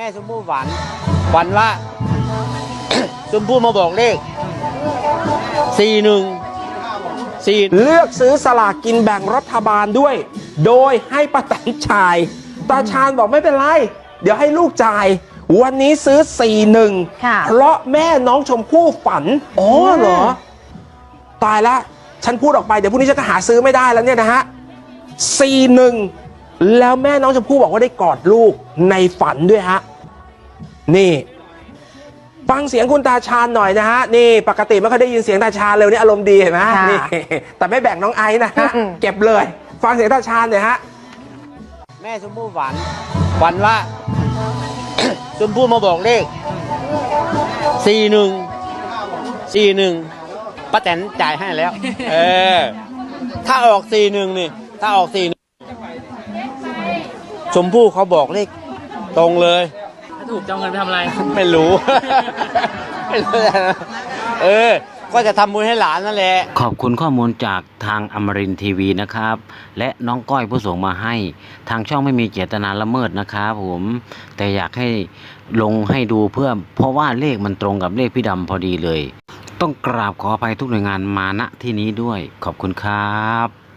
แม่ชมพู่ฝันฝันว่า ชมพู่มาบอกเลขสี่หนึ่งสี่เลือกซื้อสลากกินแบ่งรัฐบาลด้วย โดยให้ป้าแตนจ่าย ตาชาญบอกไม่เป็นไร เดี๋ยวให้ลูกจ่าย วันนี้ซื้อ41ค่ะ เพราะแม่น้องชมพู่ฝัน อ๋อเหรอ ตายละ ฉันพูดออกไป เดี๋ยวพรุ่งนี้ฉันก็หาซื้อไม่ได้แล้วเนี่ยนะฮะ41 แล้วแม่น้องชมพู่บอกว่าได้กอดลูกในฝันด้วยฮะ นี่ ฟังเสียงคุณตาชาญหน่อยนะฮะ นี่ ปกติไม่เคอยได้ยินเสียงตาชาญเลยวันนี้อารมณ์ดีเห็นไหมค่ะนี่แต่ไม่แบ่งน้องไอซ์นะฮะ อืม เก็บเลย ฟังเสียงตาชาญหน่อยฮะ แม่ชมพู่ฝันฝันว่า ชมพู่มาบอกเลขสี่หนึ่งสี่หนึ่งป้าแตนจ่ายให้แล้ว เออ ถ้าออกสี่หนึ่งนี่ ถ้าออกสี่หนึ่งช มพู่เขาบอกเลขตรงเลย ถ้าถูกจะเอาเงินไปทำอะไร ไม่รู้ ไม่รู้นะเออ ก็จะทำบุญให้หลานนั่นแหละ ขอบคุณข้อมูลจากทางอมรินทีวีนะครับ และน้องก้อยผู้ส่งมาให้ ทางช่องไม่มีเจตนาละเมิดนะครับผม แต่อยากให้ลงให้ดูเพื่อ เพราะว่าเลขมันตรงกับเลขพี่ดำพอดีเลย ต้องกราบขออภัยทุกหน่วยงานมาณที่นี้ด้วย ขอบคุณครับ